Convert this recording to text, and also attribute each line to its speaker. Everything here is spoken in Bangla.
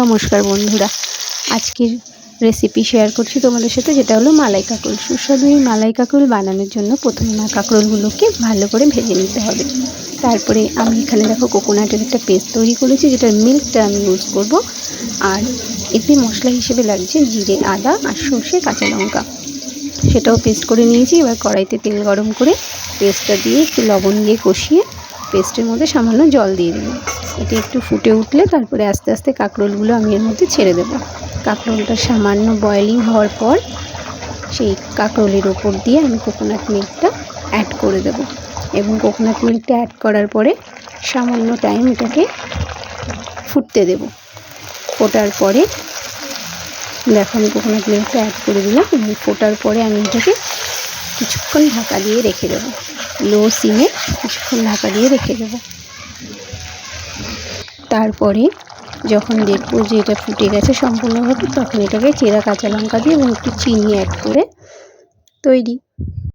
Speaker 1: নমস্কার বন্ধুরা, আজকের রেসিপি শেয়ার করছি তোমাদের সাথে, যেটা হলো মালাই কাঁকরোল। সুস্বাদু এই মালাই কাঁকরোল বানানোর জন্য প্রথমে মা কাঁকরোলগুলোকে ভালো করে ভেজে নিতে হবে। তারপরে আমি এখানে দেখো কোকোনাটের একটা পেস্ট তৈরি করেছি, যেটার মিল্কটা আমি ইউজ করব। আর এতে মশলা হিসেবে লাগছে জিরে, আদা আর সর্ষে, কাঁচা লঙ্কা। সেটাও পেস্ট করে নিয়েছি, এবার কড়াইতে তেল গরম করে পেস্টটা দিয়ে একটু লবণ দিয়ে কষিয়ে পেস্টের মধ্যে সামান্য জল দিয়ে দেবো এটি একটু ফুটে উঠলে তারপরে আস্তে আস্তে কাঁকরোলগুলো আমি এর মধ্যে ছেড়ে দেবো। কাঁকরোলটা সামান্য বয়েলিং হওয়ার পর সেই কাঁকরোলের ওপর দিয়ে আমি কোকোনাট মিল্কটা অ্যাড করে দেব। এবং কোকোনাট মিল্কটা অ্যাড করার পরে সামান্য টাইম এটাকে ফুটতে দেব। ফোটার পরে দেখো আমি কোকোনাট মিল্কটা অ্যাড করে দিলাম। ফোটার পরে আমি এটাকে কিছুক্ষণ ঢাকা দিয়ে রেখে দেবো। লো সিমে কিছুক্ষণ ঢাকা দিয়ে রেখে দেবো। তারপরে যখন দেখব যে এটা ফুটে গেছে সম্পূর্ণভাবে, তখন এটাকে চেরা কাঁচা লঙ্কা দিয়ে এবং একটু চিনি অ্যাড করে তৈরি।